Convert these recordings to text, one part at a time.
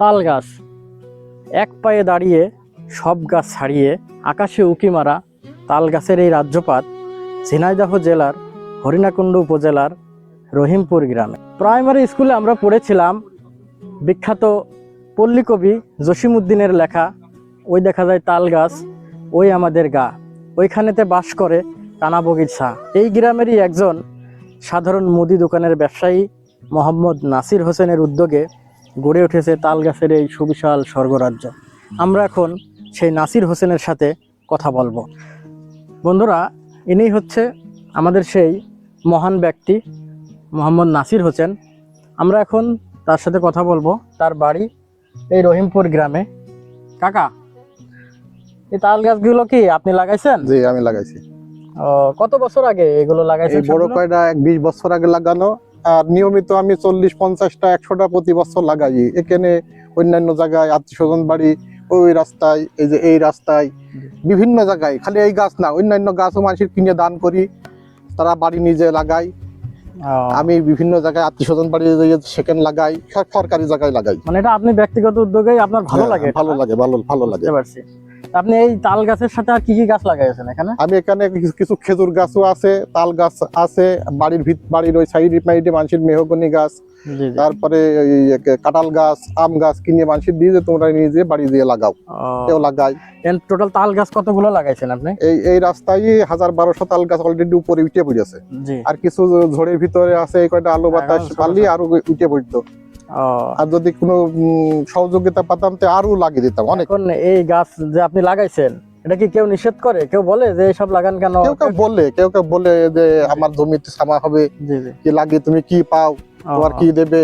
তাল গাছ এক পায়ে দাঁড়িয়ে, সব গাছ ছাড়িয়ে, আকাশে উকি মারা তাল গাছের এই রাজ্যপাত ঝিনাইদহ জেলার হরিণাকুণ্ড উপজেলার রহিমপুর গ্রামে। প্রাইমারি স্কুলে আমরা পড়েছিলাম বিখ্যাত পল্লী কবি জসিমউদ্দিনের লেখা, ওই দেখা যায় তাল গাছ ওই আমাদের গা। ওইখানেতে বাস করে কানা বগিচা এই গ্রামেরই একজন সাধারণ মুদি দোকানের ব্যবসায়ী মোহাম্মদ নাসির হোসেনের উদ্যোগে গড়ে উঠেছে তাল গাছের এই সুবিশাল স্বর্গরাজ্য। আমরা এখন সেই নাসির হোসেনের সাথে কথা বলব। বন্ধুরা ইনি হচ্ছে আমাদের সেই মহান ব্যক্তি মোহাম্মদ নাসির হোসেন। আমরা এখন তার সাথে কথা বলব তার বাড়ি এই রহিমপুর গ্রামে। কাকা এই তাল গাছগুলো কি আপনি লাগাইছেন? জি আমি লাগাইছি। কত বছর আগে এগুলো লাগাইছেন বড় কয়টা এক বিশ বছর আগে লাগানো আর নিয়মিত আমি চল্লিশ পঞ্চাশটা একশোটা প্রতি বছর লাগাই। এখানে অন্যান্য জায়গায় আত্মীয় স্বজন বাড়ি ওই রাস্তায় এই যে এই রাস্তায় বিভিন্ন জায়গায়। খালি এই গাছ না অন্যান্য গাছও মানুষের কিনে দান করি তারা বাড়ি নিজে লাগাই। আমি বিভিন্ন জায়গায় আত্মীয় স্বজন বাড়ি সেখানে লাগাই সরকারি জায়গায় লাগাই। মানে এটা আপনি ব্যক্তিগত উদ্যোগে আপনার ভালো হ্যাঁ, লাগে ভালো লাগে ভালো ভালো লাগে। বুঝতে পারছি। তা আপনি এই তাল গাছের সাথে আর কি কি গাছ লাগাইছেন এখানে? আমি এখানে কিছু- খেজুর গাছও আছে তাল গাছ আছে বাড়ির ভিত বাড়ির ওই সাইড মাইডে মানুষের মেহগনি গাছ তারপরে কাঁঠাল গাছ আম গাছ কিনে মানুষের দিয়ে যে তোমরা নিজে বাড়ি দিয়ে লাগাও কেউ লাগাই। টোটাল তাল গাছ কতগুলো লাগাইছেন আপনি? এই এই রাস্তায় হাজার বারোশো তাল গাছ অলরেডি উপরে উঠে পড়েছে। আর কিছু ঝড়ের ভিতরে আছে এই কয়টা আলো বাতাস পারলি আরও উঠে পড়তো। আর যদি কোনো সহযোগিতা পাতাম তো আরও লাগিয়ে দিতাম অনেক। এই গাছ যে আপনি লাগাইছেন এটা কি কেউ নিষেধ করে? কেউ বলে যে এইসব লাগান কেন? কেউ কেউ বলে কেউ কেউ বলে যে আমার জমিতে সামা হবে কি লাগিয়ে তুমি কি পাও তোমার কি দেবে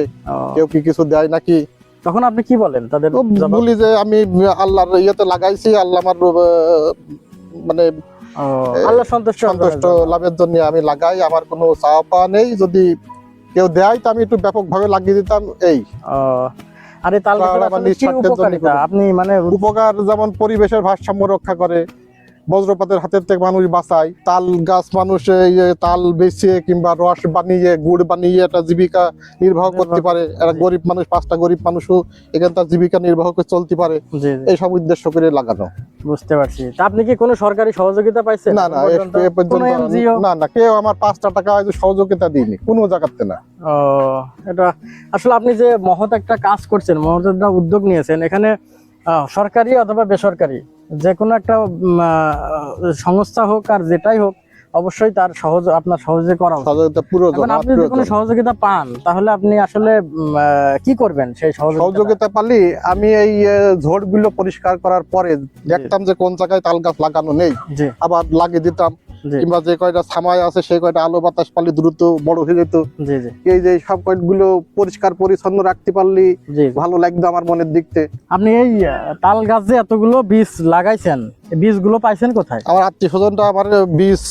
কেউ কি কিছু দেয় নাকি? তখন আপনি কি বলেন তাদের বলি যে আমি আল্লাহর ইয়েতে লাগাইছি আল্লাহ আমার মানে আল্লাহ সন্তুষ্ট সন্তুষ্ট লাভের জন্য আমি লাগাই আমার কোনো চাওয়া পাওয়া নেই যদি কেউ দেয় তো আমি একটু ব্যাপকভাবে লাগিয়ে দিতাম এই আরে তাহলে। আপনি মানে উপকার যেমন পরিবেশের ভারসাম্য রক্ষা করে বজ্রপাতের হাতের থেকে মানুষ বাঁচায়। তাল গাছ মানুষ তাল বেচে কিংবা রস বানিয়ে গুড় বানিয়ে একটা জীবিকা নির্বাহ করতে পারে। একটা গরিব মানুষ পাঁচটা গরিব মানুষও এখানে তার জীবিকা নির্বাহ করে চলতে পারে। এই সব উদ্দেশ্য করে লাগানো। বুঝতে পারছি। আপনি কি কোনো সরকারি সহযোগিতা পাইছেন না না এ- পর্যন্ত? এ পর্যন্ত কোনো এনজিও না না কেউ আমার পাঁচটা টাকা হয়তো সহযোগিতা দিইনি কোনো জায়গাতে না। ও এটা আসলে আপনি যে মহৎ একটা কাজ করছেন মহৎ একটা উদ্যোগ নিয়েছেন এখানে সরকারি অথবা বেসরকারি যে কোনো একটা সংস্থা হোক আর যেটাই হোক অবশ্যই তার সহজ আপনার সহজে করা আপনি যদি কোনো সহযোগিতা পান তাহলে আপনি আসলে কি করবেন সেই সহযোগিতা? পালি আমি এই ঝোড়গুলো পরিষ্কার করার পরে দেখতাম যে কোন জায়গায় তাল গাছ লাগানো নেই। আবার লাগিয়ে দিতাম। কিংবা যে কয়টা ছামায় আছে সেই কয়টা আলো বাতাস পালি দ্রুত বড় হয়ে যেত। এই যে সব কয়গুলো পরিষ্কার পরিচ্ছন্ন রাখতে পারলি ভালো লাগতো আমার মনের দিকতে আপনি এই তাল গাছ যে এতগুলো বীজ লাগাইছেন বীজগুলো পাইছেন কোথায়? আমার আত্মীয় স্বজনটা আমার বীজ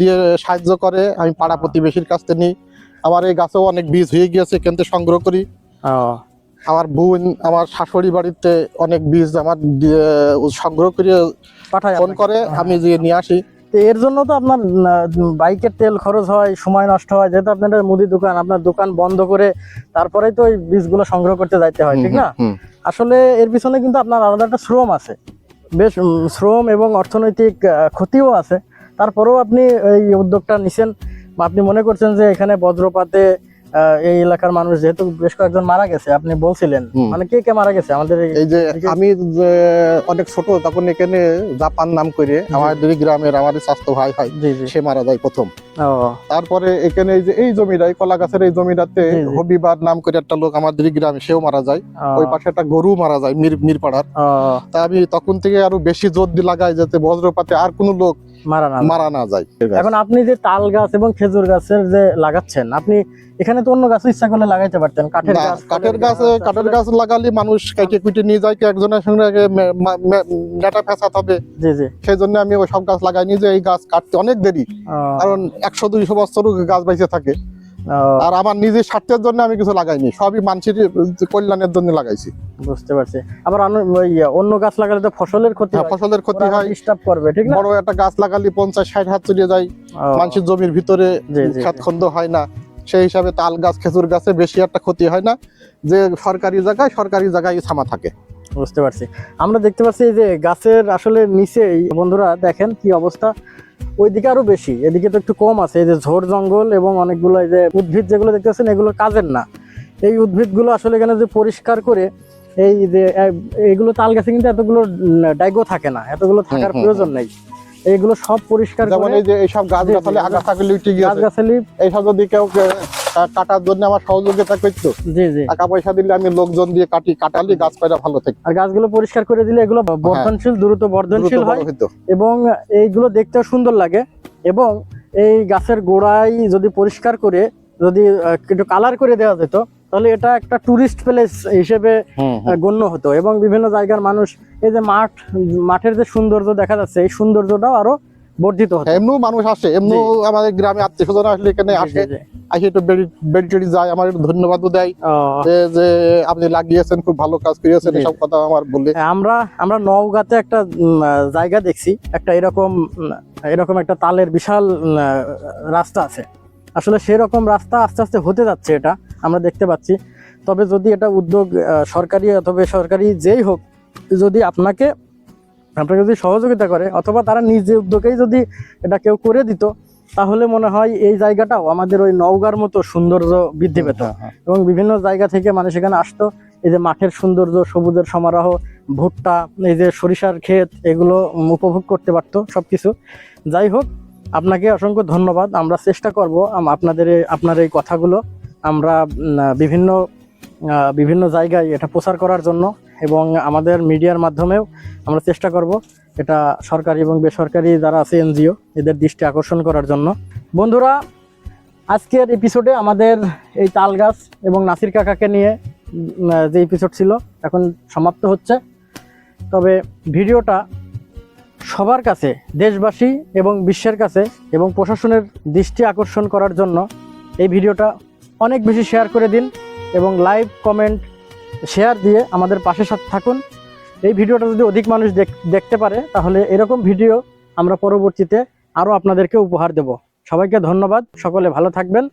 দিয়ে সাহায্য করে। আমি পাড়া প্রতিবেশীর কাছ থেকে নিই। আমার এই গাছেও অনেক বীজ হয়ে গিয়েছে এখান থেকে সংগ্রহ করি। আমার বোন আমার শাশুড়ি বাড়িতে অনেক বীজ আমার সংগ্রহ করে ফোন করে আমি যে নিয়ে আসি। তো এর জন্য তো আপনার বাইকের তেল খরচ হয় সময় নষ্ট হয়। যেহেতু আপনার মুদি দোকান আপনার দোকান বন্ধ করে তারপরেই তো ওই বীজগুলো সংগ্রহ করতে যাইতে হয় ঠিক না? আসলে এর পিছনে কিন্তু আপনার আলাদা একটা শ্রম আছে। বেশ শ্রম এবং অর্থনৈতিক ক্ষতিও আছে। তারপরেও আপনি এই উদ্যোগটা নিছেন। বা আপনি মনে করছেন যে এখানে বজ্রপাতে এই এলাকার মানুষ যেহেতু বেশ কয়েকজন মারা গেছে আপনি বলছিলেন। মানে কে কে মারা গেছে? আমাদের এই- যে আমি অনেক ছোট তখন এখানে জাপান নাম করে আমাদের গ্রামের আমার স্বাস্থ্য ভাই জি সে মারা যায় প্রথম। তারপরে এখানে এই যে এই জমিটা এই কলা গাছের এই জমিটাতে। হবিবার নাম করে একটা লোক আমাদের গ্রামে সেও মারা যায়। ওই পাশে একটা গরু মারা যায় মির মিরপাড়ার। তা আমি তখন থেকে আরও বেশি জোর দিয়ে লাগাই যাতে বজ্রপাতে আর কোনো লোক মারা না যায়। এখন আপনি যে তাল গাছ এবং খেজুর গাছের যে লাগাচ্ছেন আপনি এখানে তো অন্য গাছ ইচ্ছা করলে লাগাইতে পারতেন কাঠের গাছ কাঠের গাছ কাঠের গাছ লাগালে মানুষ কুইটে নিয়ে যায় একজনের সঙ্গে নেটা ফেসাতে হবে জি জি। সেই জন্য আমি ওই সব গাছ লাগাইনি যে এই গাছ কাটতে অনেক দেরি। কারণ একশো দুইশো বছর গাছ বাইসে থাকে। আর আমার নিজের স্বার্থের জন্য আমি কিছু লাগাইনি সবই মানুষের কল্যাণের জন্য লাগাইছি। বুঝতে পারছি। আবার অন্য- গাছ লাগালে তো ফসলের ক্ষতি হ্যাঁ, ফসলের ক্ষতি হয়। ডিস্টার্ব করবে ঠিক না? বড় একটা গাছ লাগালে পঞ্চাশ ষাট হাত চলে যায়। মানুষের জমির ভিতরে জি, জি, খাত খন্দ হয় না। সেই হিসাবে তাল গাছ খেজুর গাছে বেশি একটা ক্ষতি হয় না। যে সরকারি জায়গায় সরকারি জায়গায় ছামা থাকে। বুঝতে পারছি। আমরা দেখতে পাচ্ছি এই যে গাছের আসলে নিচেই বন্ধুরা দেখেন কি অবস্থা। ওইদিকে আরও বেশি এদিকে তো একটু কম আছে। এই যে ঝোড় জঙ্গল এবং অনেকগুলো এই যে উদ্ভিদ যেগুলো দেখতে পাচ্ছেন এগুলো কাজের না। এই উদ্ভিদগুলো আসলে এখানে যে পরিষ্কার করে এই যে এগুলো এইগুলো তাল গাছে কিন্তু এতগুলো ডাইগো থাকে না। এতগুলো থাকার প্রয়োজন নেই। এইগুলো সব পরিষ্কার যেমন করে এই যে এইসব গাছ গাছালি জি। আগাছাগুলি উঠে গাছ গাছালি। এইসব যদি কেউ কাটার জন্য আমার সহযোগিতা করতো জি জি। টাকা পয়সা দিলে আমি লোকজন দিয়ে কাটি কাটালি গাছ পায়রা ভালো থাকে আর গাছগুলো পরিষ্কার করে দিলে এগুলো বর্ধনশীল দ্রুত বর্ধনশীল হয়। এবং এইগুলো দেখতেও সুন্দর লাগে। এবং এই গাছের গোড়ায় যদি পরিষ্কার করে যদি একটু কালার করে দেওয়া যেত তাহলে এটা একটা টুরিস্ট প্লেস হিসেবে গণ্য হতো। এবং বিভিন্ন জায়গার মানুষ এই যে মাঠ মাঠের যে সৌন্দর্য দেখা যাচ্ছে এই সৌন্দর্যটাও আরও বর্ধিত হতো। এমনিও মানুষ আসে। এমনিও আমাদের গ্রামে আত্মীয় স্বজন আসলে এখানে আসে। আসে একটু বেড়ি যায় আমার একটু ধন্যবাদও দেয়। যে যে আপনি লাগিয়েছেন খুব ভালো কাজ করিয়েছেন। এসব কথা আমার বললে আমরা আমরা নওগাঁতে একটা জায়গা দেখছি। একটা এরকম এরকম একটা তালের বিশাল রাস্তা আছে। আসলে সেরকম রাস্তা আস্তে আস্তে হতে যাচ্ছে এটা। আমরা দেখতে পাচ্ছি। তবে যদি এটা উদ্যোগ সরকারি অথবা বেসরকারি যেই হোক যদি আপনাকে আপনাকে যদি সহযোগিতা করে অথবা তারা নিজে উদ্যোগেই যদি এটা কেউ করে দিত তাহলে মনে হয় এই জায়গাটাও আমাদের ওই নওগাঁর মতো সৌন্দর্য বৃদ্ধি পেত। হ্যাঁ, হ্যাঁ। এবং বিভিন্ন জায়গা থেকে মানুষ এখানে আসতো। এই যে মাঠের সৌন্দর্য সবুজের সমারোহ ভুট্টা এই যে সরিষার ক্ষেত এগুলো উপভোগ করতে পারতো সব কিছু যাই হোক আপনাকে অসংখ্য ধন্যবাদ। আমরা চেষ্টা করব আপনাদের আপনার এই কথাগুলো আমরা বিভিন্ন বিভিন্ন জায়গায় এটা প্রচার করার জন্য এবং আমাদের মিডিয়ার মাধ্যমেও আমরা চেষ্টা করব এটা সরকারি এবং বেসরকারি যারা আছে এনজিও, এদের দৃষ্টি আকর্ষণ করার জন্য। বন্ধুরা, আজকের এপিসোডে আমাদের এই তাল গাছ এবং নাসির কাকাকে নিয়ে যে এপিসোড ছিল, এখন সমাপ্ত হচ্ছে। তবে ভিডিওটা সবার কাছে, দেশবাসী এবং বিশ্বের কাছে এবং প্রশাসনের দৃষ্টি আকর্ষণ করার জন্য এই ভিডিওটা অনেক বেশি শেয়ার করে দিন এবং লাইভ কমেন্ট শেয়ার দিয়ে আমাদের পাশে সাথে থাকুন। এই ভিডিওটা যদি অধিক মানুষ দেখ- দেখতে পারে, তাহলে এরকম ভিডিও আমরা পরবর্তীতে আরও আপনাদেরকে উপহার দেব। সবাইকে ধন্যবাদ। সকলে ভালো থাকবেন।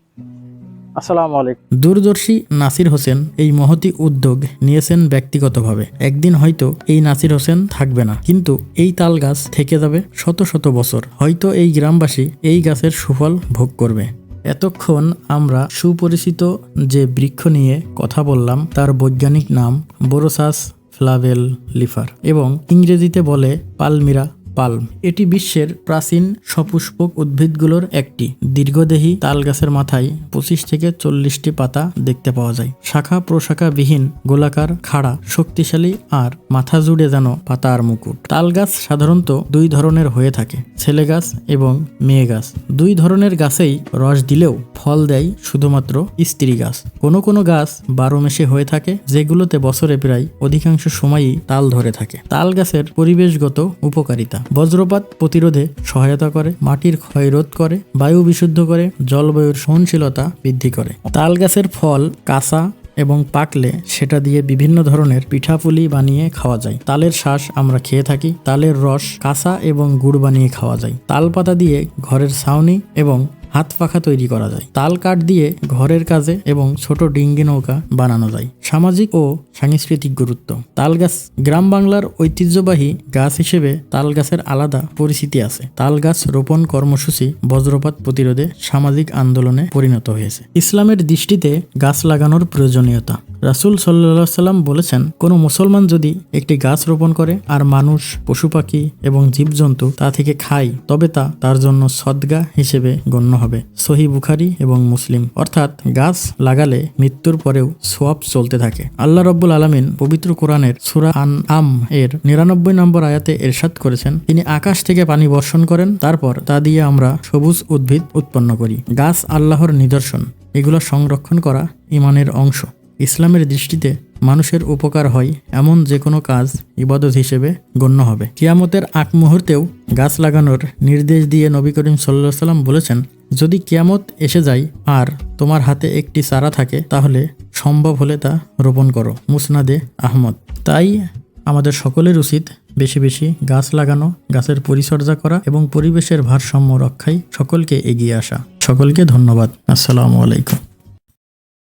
আসসালামু আলাইকুম। দূরদর্শী নাসির হোসেন এই মহতি উদ্যোগ নিয়েছেন ব্যক্তিগতভাবে। একদিন হয়তো এই নাসির হোসেন থাকবে না, কিন্তু এই তাল গাছ থেকে যাবে শত শত বছর। হয়তো এই গ্রামবাসী এই গাছের সুফল ভোগ করবে। এতক্ষণ আমরা সুপরিচিত যে বৃক্ষ নিয়ে কথা বললাম, তার বৈজ্ঞানিক নাম বোরোসাস ফ্লাভেল লিফার এবং ইংরেজিতে বলে পালমিরা। পালম। এটি বিশ্বের প্রাচীন সপুষ্পক উদ্ভিদগুলোর একটি। দীর্ঘদেহী তাল গাছের মাথায় পঁচিশ থেকে চল্লিশটি পাতা দেখতে পাওয়া যায়। শাখা প্রশাখা বিহীন গোলাকার খাড়া শক্তিশালী আর মাথা জুড়ে যেন পাতা আর মুকুট। তাল গাছ সাধারণত দুই ধরনের হয়ে থাকে, ছেলে গাছ এবং মেয়ে গাছ। দুই ধরনের গাছেই রস দিলেও ফল দেয় শুধুমাত্র স্ত্রী গাছ। কোনো কোনো গাছ বারো মেশে হয়ে থাকে, যেগুলোতে বছরে প্রায় অধিকাংশ সময়ই তাল ধরে থাকে। তাল গাছের পরিবেশগত উপকারিতা। বজ্রপাত প্রতিরোধে সহায়তা করে, মাটির ক্ষয় রোধ করে, বায়ু বিশুদ্ধ করে, জলবায়ুর সহনশীলতা বৃদ্ধি করে। তাল গাছের ফল, কাঁচা এবং পাকলে সেটা দিয়ে বিভিন্ন ধরনের পিঠাপুলি বানিয়ে খাওয়া যায়। তালের শ্বাস আমরা খেয়ে থাকি, তালের রস কাঁচা এবং গুড় বানিয়ে খাওয়া যায়। তাল পাতা দিয়ে ঘরের ছাউনি এবং হাত পাখা তৈরি করা যায়। তাল কাঠ দিয়ে ঘরের কাজে এবং ছোট ডিঙ্গি নৌকা বানানো যায়। সামাজিক ও সাংস্কৃতিক গুরুত্ব। তাল গাছ গ্রাম বাংলার ঐতিহ্যবাহী গাছ হিসেবে তাল গাছের আলাদা পরিচিতি আছে। তাল গাছ রোপণ কর্মসূচি বজ্রপাত প্রতিরোধে সামাজিক আন্দোলনে পরিণত হয়েছে। ইসলামের দৃষ্টিতে গাছ লাগানোর প্রয়োজনীয়তা। রাসুল সাল্লাহ সাল্লাম বলেছেন, কোনো মুসলমান যদি একটি গাছ রোপণ করে আর মানুষ, পশু পাখি এবং জীবজন্তু তা থেকে খায়, তবে তা তার জন্য সদ্গা হিসেবে গণ্য হবে। সহি বুখারি এবং মুসলিম। অর্থাৎ গাছ লাগালে মৃত্যুর পরেও সোয়াব চলতে থাকে। আল্লাহ রব্বুল আলমিন পবিত্র কোরআনের সুরা আন আম এর নিরানব্বই নম্বর আয়াতে এরশাদ করেছেন, তিনি আকাশ থেকে পানি বর্ষণ করেন, তারপর তা দিয়ে আমরা সবুজ উদ্ভিদ উৎপন্ন করি। গাছ আল্লাহর নিদর্শন। এগুলো সংরক্ষণ করা ইমানের অংশ। ইসলামের দৃষ্টিতে মানুষের উপকার হয় এমন যে কোনো কাজ ইবাদত হিসেবে গণ্য হবে। কিয়ামতের আগ মুহূর্তেও গাছ লাগানোর নির্দেশ দিয়ে নবী করিম সাল্লা সাল্লাম বলেছেন, যদি কিয়ামত এসে যায় আর তোমার হাতে একটি চারা থাকে, তাহলে সম্ভব হলে তা রোপণ করো। মুসনাদে আহমদ। তাই আমাদের সকলের উচিত বেশি বেশি গাছ লাগানো, গাছের পরিচর্যা করা এবং পরিবেশের ভারসাম্য রক্ষায় সকলকে এগিয়ে আসা। সকলকে ধন্যবাদ। আসসালামু আলাইকুম।